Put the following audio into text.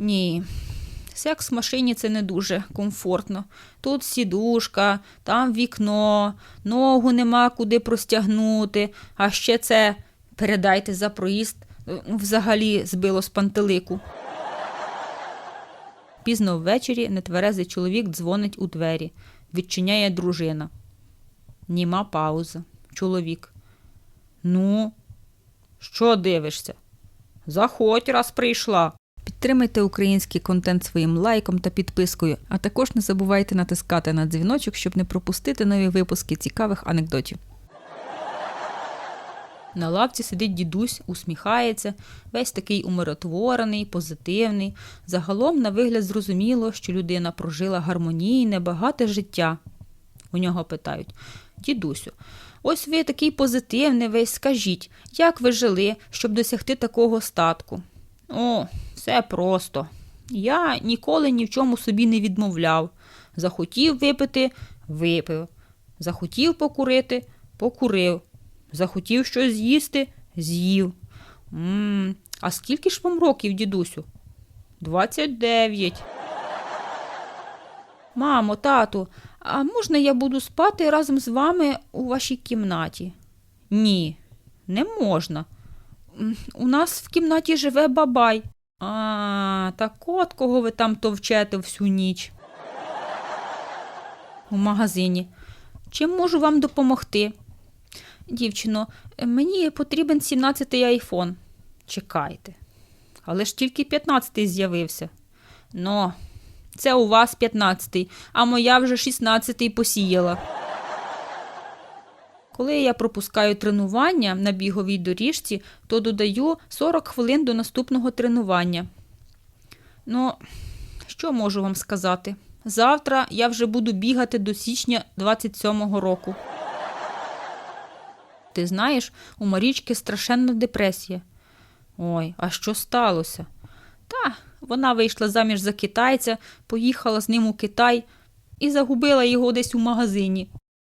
Ні, секс в машині це не дуже комфортно. Тут сідушка, там вікно, ногу нема куди простягнути, а ще це передайте за проїзд е, взагалі збило з пантелику. Пізно ввечері нетверезий чоловік дзвонить у двері. Відчиняє дружина. Німа пауза. Чоловік. Ну, що дивишся? Заходь, раз прийшла. Підтримайте український контент своїм лайком та підпискою, а також не забувайте натискати на дзвіночок, щоб не пропустити нові випуски цікавих анекдотів. На лавці сидить дідусь, усміхається, весь такий умиротворений, позитивний. Загалом, на вигляд, зрозуміло, що людина прожила гармонійне, багате життя. У нього питають: Дідусю, ось ви такий позитивний весь, скажіть, як ви жили, щоб досягти такого статку? О, все просто. Я ніколи ні в чому собі не відмовляв. Захотів випити випив. Захотів покурити покурив. Захотів щось з'їсти з'їв. м а скільки ж вам років, дідусю? Двадцять дев'ять. Мамо, тату, а можна я буду спати разом з вами у вашій кімнаті? Ні, не можна. У нас в кімнаті живе бабай. А, так от кого ви там товчете всю ніч. У магазині. Чим можу вам допомогти? Дівчино, мені потрібен 17-й айфон. Чекайте. Але ж тільки 15-й з'явився. Ну, це у вас 15-й, а моя вже 16-й посіяла. Коли я пропускаю тренування на біговій доріжці, то додаю 40 хвилин до наступного тренування. Ну, що можу вам сказати? Завтра я вже буду бігати до січня 27-го року. Ти знаєш, у Марічки страшенна депресія. Ой, а що сталося? Та вона вийшла заміж за китайця, поїхала з ним у Китай і загубила його десь у магазині.